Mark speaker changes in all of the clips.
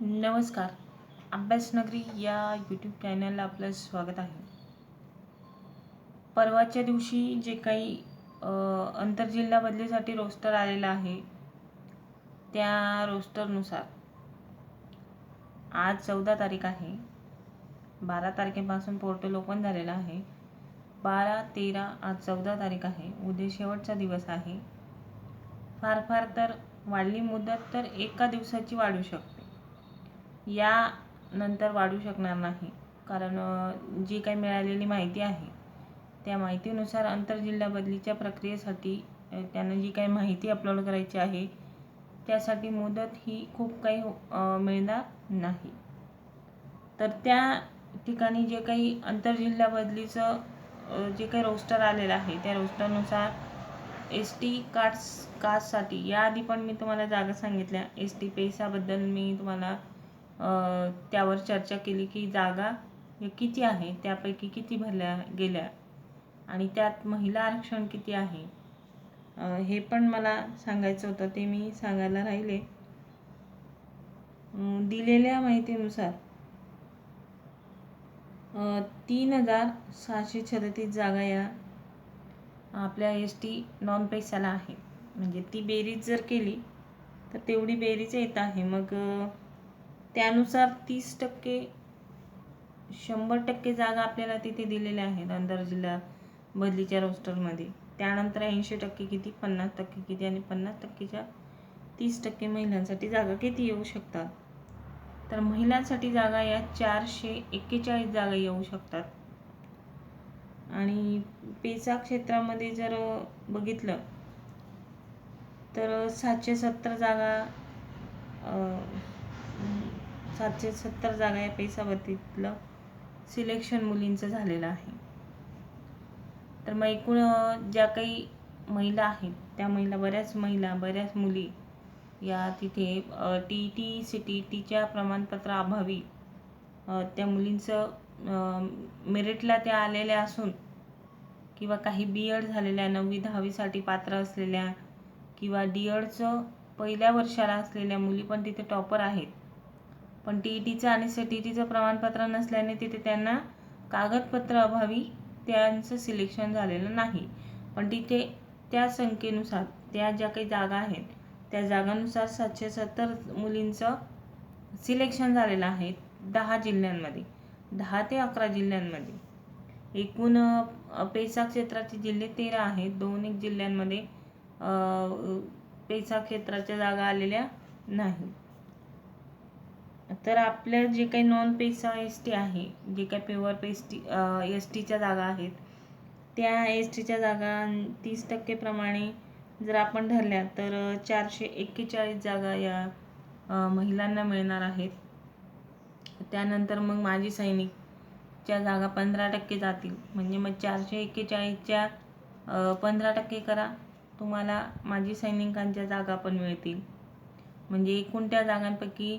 Speaker 1: नमस्कार. अभ्यासनगरी या यूट्यूब चॅनलला आपलं स्वागत आहे. परवाच्या दिवशी जे काही आंतरजिल्हा बदलीसाठी रोस्टर आलेला आहे त्या रोस्टरनुसार आज चौदा तारीख आहे. बारा तारखेपासून पोर्टल ओपन झालेलं आहे. बारा तेरा आज चौदा तारीख आहे. उद्या शेवटचा दिवस आहे. फार फार तर वाढली मुदत तर एका दिवसाची वाढू शकते. या नंतर वाढू शकणार नाही. कारण जी काही मिळालेली माहिती आहे त्या माहितीनुसार आंतरजिल्हा बदलीच्या प्रक्रियेसाठी त्यांना जी काही माहिती अपलोड करायची आहे त्यासाठी मुदत ही खूप काही मिळणार नाही. तर त्या ठिकाणी जे काही आंतरजिल्हा बदलीचं जे काही रोस्टर आलेलं आहे त्या रोस्टरनुसार एस टी कार्ड्स कास्टसाठी याआधी पण मी तुम्हाला जागा सांगितल्या. एस टी पेसाबद्दल मी तुम्हाला त्यावर चर्चा केली की जागा हे किती आहे? त्यापैकी किती भरल्या गेल्या? आणि त्यात महिला आरक्षण किती आहे? हे पण मला सांगायचं होतं ते मी सांगायला राहिले. दिलेल्या माहितीनुसार तीन हजार सहाशे छत्तीस जागा या आपल्या एस टी नॉन पैसाला आहे. म्हणजे ती बेरीज जर केली तर तेवढी बेरीज येत आहे. मग त्यानुसार तीस टक्के शंभर टक्के जागा आपल्याला तिथे दिलेल्या आहेत आंतरजिल्हा बदलीच्या रोस्टरमध्ये त्यानंतर ऐंशी टक्के किती पन्नास टक्के किती आणि पन्नास टक्केच्या तीस टक्के महिलांसाठी जागा किती येऊ शकतात? तर महिलांसाठी जागा या चारशे एक्केचाळीस जागा येऊ शकतात. आणि पेसा क्षेत्रामध्ये जर बघितलं तर सातशे सत्तर जागा सातशे सत्तर जागा या पेसावरतीतलं सिलेक्शन मुलींचं झालेलं आहे. तर मग एकूण ज्या काही महिला आहेत त्या महिला बऱ्याच महिला बऱ्याच मुली या तिथे टी टी सी टी टीच्या प्रमाणपत्राअभावी त्या मुलींचं मेरिटला त्या आलेल्या असून किंवा काही बी एड झालेल्या नववी दहावीसाठी पात्र असलेल्या किंवा डी एडचं पहिल्या वर्षाला असलेल्या मुली पण तिथे टॉपर आहेत. पण टी ई टीचं आणि सी टी टीचं प्रमाणपत्र नसल्याने तिथे त्यांना कागदपत्र अभावी त्यांचं सिलेक्शन झालेलं नाही. पण तिथे त्या संख्येनुसार त्या ज्या काही जागा आहेत त्या जागांनुसार सातशे सत्तर मुलींचं सिलेक्शन झालेलं आहे दहा जिल्ह्यांमध्ये दहा ते अकरा जिल्ह्यांमध्ये. एकूण पेसा क्षेत्राचे जिल्हे तेरा आहेत. दोन एक जिल्ह्यांमध्ये पेसा क्षेत्राच्या जागा आलेल्या नाही. तर आपल्या जे काही नॉन पेसा एस टी आहे जे काही प्युअर पेस्टी एस टीच्या जागा आहेत त्या एस टीच्या जागा तीस टक्केप्रमाणे जर आपण धरल्या तर चारशे एक्केचाळीस जागा या महिलांना मिळणार आहेत. त्यानंतर मग माजी सैनिकच्या जागा पंधरा टक्के जातील. म्हणजे मग चारशे एक्केचाळीसच्या पंधरा टक्के करा तुम्हाला माजी सैनिकांच्या जागा पण मिळतील. म्हणजे एकूण त्या जागांपैकी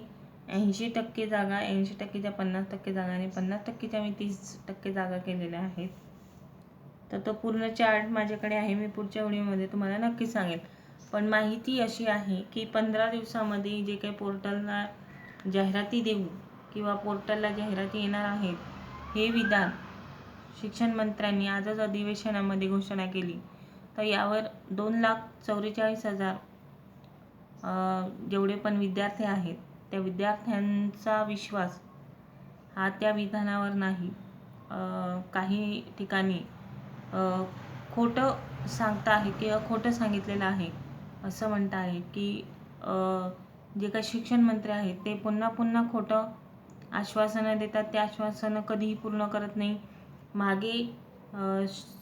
Speaker 1: ऐंशी टक्के जागा ऐंशी टक्केच्या पन्नास टक्के जागा आणि पन्नास टक्केच्या मी तीस टक्के जागा केलेल्या आहेत. तर तो पूर्ण चार्ट माझ्याकडे आहे मी पुढच्या व्हिडिओमध्ये तुम्हाला नक्की सांगेन पण माहिती अशी आहे की पंधरा दिवसामध्ये जे काही पोर्टलला जाहिराती देऊ किंवा पोर्टलला जाहिराती येणार आहेत हे विधान शिक्षण मंत्र्यांनी आजच अधिवेशनामध्ये घोषणा केली. तर यावर दोन लाख चौवेचाळीस हजार जेवढे पण विद्यार्थी आहेत त्या विद्यार्थ्यांचा विश्वास हा त्या विधानावर नाही. काही ठिकाणी खोटं सांगता आहे किंवा खोटं सांगितलेलं आहे असं म्हणता आहे की जे काही शिक्षण मंत्री आहेत ते पुन्हा पुन्हा खोटं आश्वासनं देतात. ते आश्वासनं कधीही पूर्ण करत नाही. मागे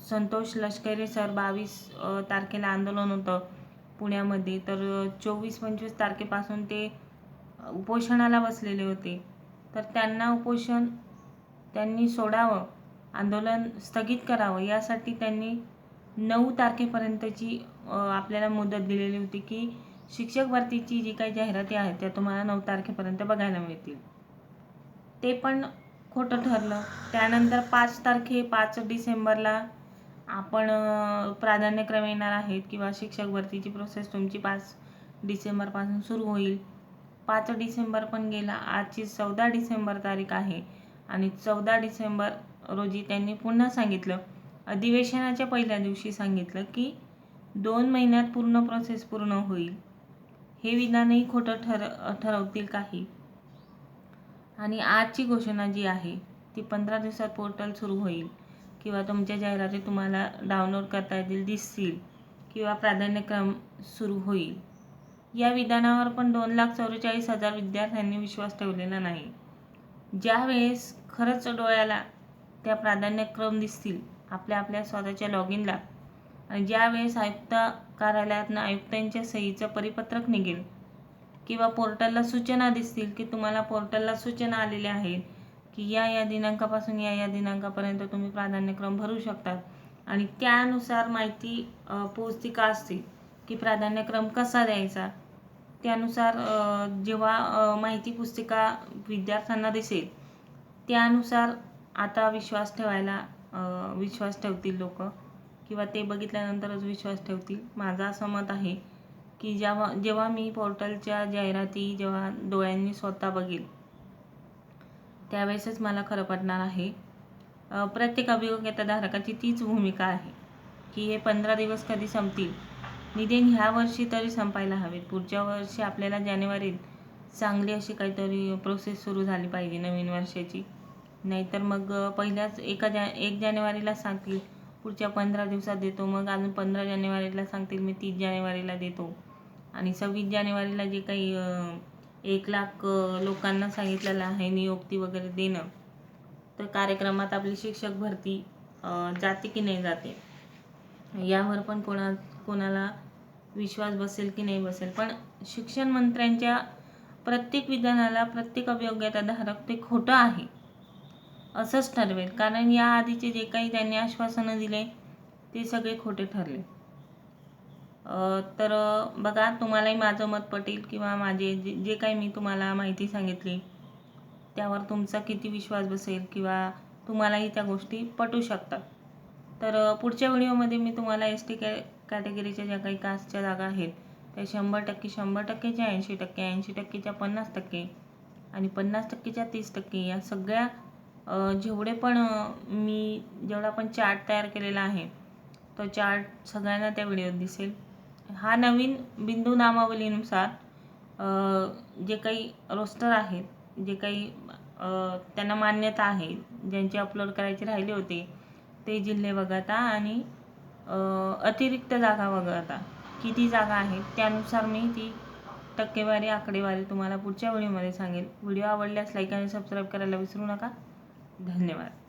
Speaker 1: संतोष लष्करे सर बावीस तारखेला आंदोलन होतं पुण्यामध्ये. तर चोवीस पंचवीस तारखेपासून ते उपोषणाला बसलेले होते. तर त्यांना उपोषण त्यांनी सोडावं आंदोलन स्थगित करावं यासाठी त्यांनी नऊ तारखेपर्यंतची आपल्याला मुदत दिलेली होती की शिक्षक भरतीची जी काही जाहिराती आहेत त्या तुम्हाला नऊ तारखेपर्यंत बघायला मिळतील. ते पण खोटं ठरलं. त्यानंतर पाच तारखे पाच डिसेंबरला आपण प्राधान्यक्रम येणार आहेत किंवा शिक्षक भरतीची प्रोसेस तुमची पाच डिसेंबरपासून सुरू होईल. पाच डिसेंबर पण गेला. आजची चौदा डिसेंबर तारीख आहे. आणि चौदा डिसेंबर रोजी त्यांनी पुन्हा सांगितलं. अधिवेशनाच्या पहिल्या दिवशी सांगितलं की दोन महिन्यात पूर्ण प्रोसेस पूर्ण होईल. हे विधानही खोटं ठर ठरवतील काही. आणि आजची घोषणा जी आहे ती पंधरा दिवसात पोर्टल सुरू होईल. किंवा तुमच्या जाहिराती तुम्हाला डाउनलोड करता येतील दिसतील. किंवा प्राधान्यक्रम सुरू होईल. या विधानावर पण दोन लाख चौवेचाळीस हजार विद्यार्थ्यांनी विश्वास ठेवलेला नाही. ज्यावेळेस खरंच डोळ्याला त्या प्राधान्यक्रम दिसतील आपल्या आपल्या स्वतःच्या लॉग इनला आणि ज्यावेळेस आयुक्त कार्यालयातनं आयुक्तांच्या सहीचं परिपत्रक निघेल किंवा पोर्टलला सूचना दिसतील की तुम्हाला पोर्टलला सूचना आलेल्या आहेत की या या दिनांकापासून या या दिनांकापर्यंत तुम्ही प्राधान्यक्रम भरू शकतात. आणि त्यानुसार माहिती अ, का असते की प्राधान्यक्रम कसा द्यायचा? त्यानुसार जेव्हा माहिती पुस्तिका विद्यार्थ्यांना दिसेल त्यानुसार आता विश्वास ठेवायला विश्वास ठेवतील लोक. किंवा ते बघितल्यानंतरच विश्वास ठेवतील. माझं असं मत आहे की जेव्हा जेव्हा मी पोर्टलच्या जाहिराती जेव्हा डोळ्यांनी स्वतः बघेल त्यावेळेसच मला खरं पडणार आहे. अ, प्रत्येक अभियोग्यताधारकाची तीच भूमिका आहे की हे पंधरा दिवस कधी संपतील? निदान ह्या वर्षी तरी संपायला हवेत. पुढच्या वर्षी आपल्याला जानेवारीत चांगली अशी काहीतरी प्रोसेस सुरू झाली पाहिजे नवीन वर्षाची. नाहीतर मग पहिल्याच एका जा एक जानेवारीला सांगतील पुढच्या पंधरा दिवसात देतो. मग अजून पंधरा जानेवारीला सांगतील मी तीस जानेवारीला देतो. आणि सव्वीस जानेवारीला जे काही एक लाख लोकांना सांगितलेलं आहे नियुक्ती वगैरे देणं तर कार्यक्रमात आपली शिक्षक भरती जाते की नाही जाते? यावर पण कोणा कोणाला विश्वास बसेल की नाही बसेल. पण शिक्षण मंत्र्यांच्या प्रत्येक विधानाला प्रत्येक अभियोग्यताधारक ते खोटं आहे असंच ठरवेल. कारण या आधीचे जे काही त्यांनी आश्वासनं दिले ते सगळे खोटे ठरले. तर बघा तुम्हालाही माझं मत पटेल किंवा माझे जे जे काही मी तुम्हाला माहिती सांगितली त्यावर तुमचा किती विश्वास बसेल किंवा तुम्हालाही त्या गोष्टी पटू शकतात. तर पुढच्या व्हिडिओमध्ये मी तुम्हाला एस टी कॅ कॅटेगरीच्या ज्या काही कास्टच्या जागा आहेत त्या शंभर टक्के शंभर टक्केच्या ऐंशी टक्के ऐंशी टक्केच्या पन्नास टक्के आणि पन्नास टक्केच्या तीस टक्के या सगळ्या जेवढे पण मी जेवढा पण चार्ट तयार केलेला आहे तो चार्ट सगळ्यांना त्या व्हिडिओत दिसेल. हा नवीन बिंदू नामावलीनुसार जे काही रोस्टर आहेत जे काही त्यांना मान्यता आहे ज्यांचे अपलोड करायचे राहिले होते ते जिल्हे वगळता आणि अतिरिक्त जागा वगळता. किती जागा आहेत त्यानुसार मी ती टक्केवारी आकडेवारी तुम्हाला पुढच्या व्हिडिओमध्ये सांगेल व्हिडिओ आवडल्यास लाईक आणि सबस्क्राईब करायला विसरू नका. धन्यवाद.